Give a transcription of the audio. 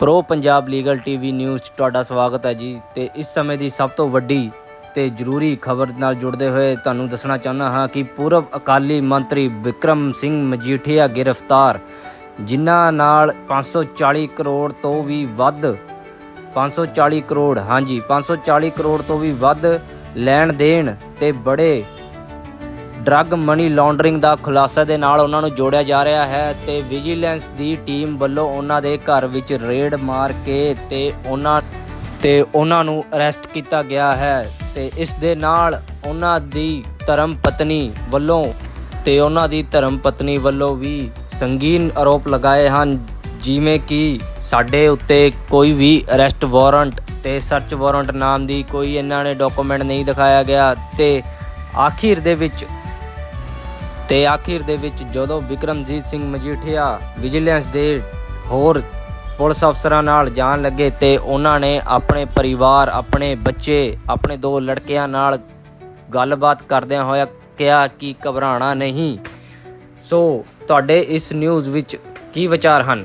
Pro Punjab legal TV news 'ਚ ਤੁਹਾਡਾ ਸਵਾਗਤ ਹੈ ਜੀ। ਤੇ ਇਸ ਸਮੇਂ ਦੀ ਸਭ ਤੋਂ ਵੱਡੀ ਤੇ ਜ਼ਰੂਰੀ ਖਬਰ ਨਾਲ ਜੁੜਦੇ ਹੋਏ ਤੁਹਾਨੂੰ ਦੱਸਣਾ ਚਾਹੁੰਦਾ ਹਾਂ ਕਿ ਪੂਰਵ ਅਕਾਲੀ ਮੰਤਰੀ ਵਿਕਰਮ ਸਿੰਘ ਮਜੀਠੀਆ ਗ੍ਰਿਫਤਾਰ, ਜਿਨ੍ਹਾਂ ਨਾਲ 540 ਕਰੋੜ ਤੋਂ ਵੀ ਵੱਧ 540 ਕਰੋੜ, ਹਾਂਜੀ 540 ਕਰੋੜ ਤੋਂ ਵੀ ਵੱਧ ਲੈਣ ਦੇਣ ਤੇ ਬੜੇ ਡਰੱਗ ਮਨੀ ਲਾਂਡਰਿੰਗ ਦਾ ਖੁਲਾਸਾ ਦੇ ਨਾਲ ਉਹਨਾਂ ਨੂੰ ਜੋੜਿਆ ਜਾ ਰਿਹਾ ਹੈ ਤੇ ਵਿਜੀਲੈਂਸ ਦੀ ਟੀਮ ਵੱਲੋਂ ਉਹਨਾਂ ਦੇ ਘਰ ਵਿੱਚ ਰੇਡ ਮਾਰ ਕੇ ਤੇ ਉਹਨਾਂ ਤੇ ਉਹਨਾਂ ਨੂੰ ਅਰੈਸਟ ਕੀਤਾ ਗਿਆ ਹੈ ਤੇ ਇਸ ਦੇ ਨਾਲ ਉਹਨਾਂ ਦੀ ਧਰਮ ਪਤਨੀ ਵੱਲੋਂ ਤੇ ਉਹਨਾਂ ਦੀ ਧਰਮ ਪਤਨੀ ਵੱਲੋਂ ਵੀ ਸੰਗੀਨ ਆਰੋਪ ਲਗਾਏ ਹਨ, ਜਿਵੇਂ ਕਿ ਸਾਡੇ ਉੱਤੇ ਕੋਈ ਵੀ ਅਰੈਸਟ ਵਾਰੰਟ ਤੇ ਸਰਚ ਵਾਰੰਟ ਨਾਮ ਦੀ ਕੋਈ ਇਹਨਾਂ ਨੇ ਡਾਕੂਮੈਂਟ ਨਹੀਂ ਦਿਖਾਇਆ ਗਿਆ ਤੇ ਆਖਿਰ ਦੇ ਵਿੱਚ ਤੇ ਆਖਿਰ ਦੇ ਵਿੱਚ ਜਦੋਂ ਵਿਕਰਮਜੀਤ ਸਿੰਘ ਮਜੀਠੀਆ ਵਿਜੀਲੈਂਸ ਦੇ ਹੋਰ ਪੁਲਿਸ ਅਫਸਰਾਂ ਨਾਲ ਜਾਣ ਲੱਗੇ ਤੇ ਉਹਨਾਂ ਨੇ ਆਪਣੇ ਪਰਿਵਾਰ, ਆਪਣੇ ਬੱਚੇ, ਆਪਣੇ ਦੋ ਲੜਕਿਆਂ ਨਾਲ ਗੱਲਬਾਤ ਕਰਦਿਆਂ ਹੋਇਆ ਕਿਹਾ ਕਿ ਘਬਰਾਣਾ ਨਹੀਂ। ਸੋ, ਤੁਹਾਡੇ ਇਸ ਨਿਊਜ਼ ਵਿੱਚ ਕੀ ਵਿਚਾਰ ਹਨ?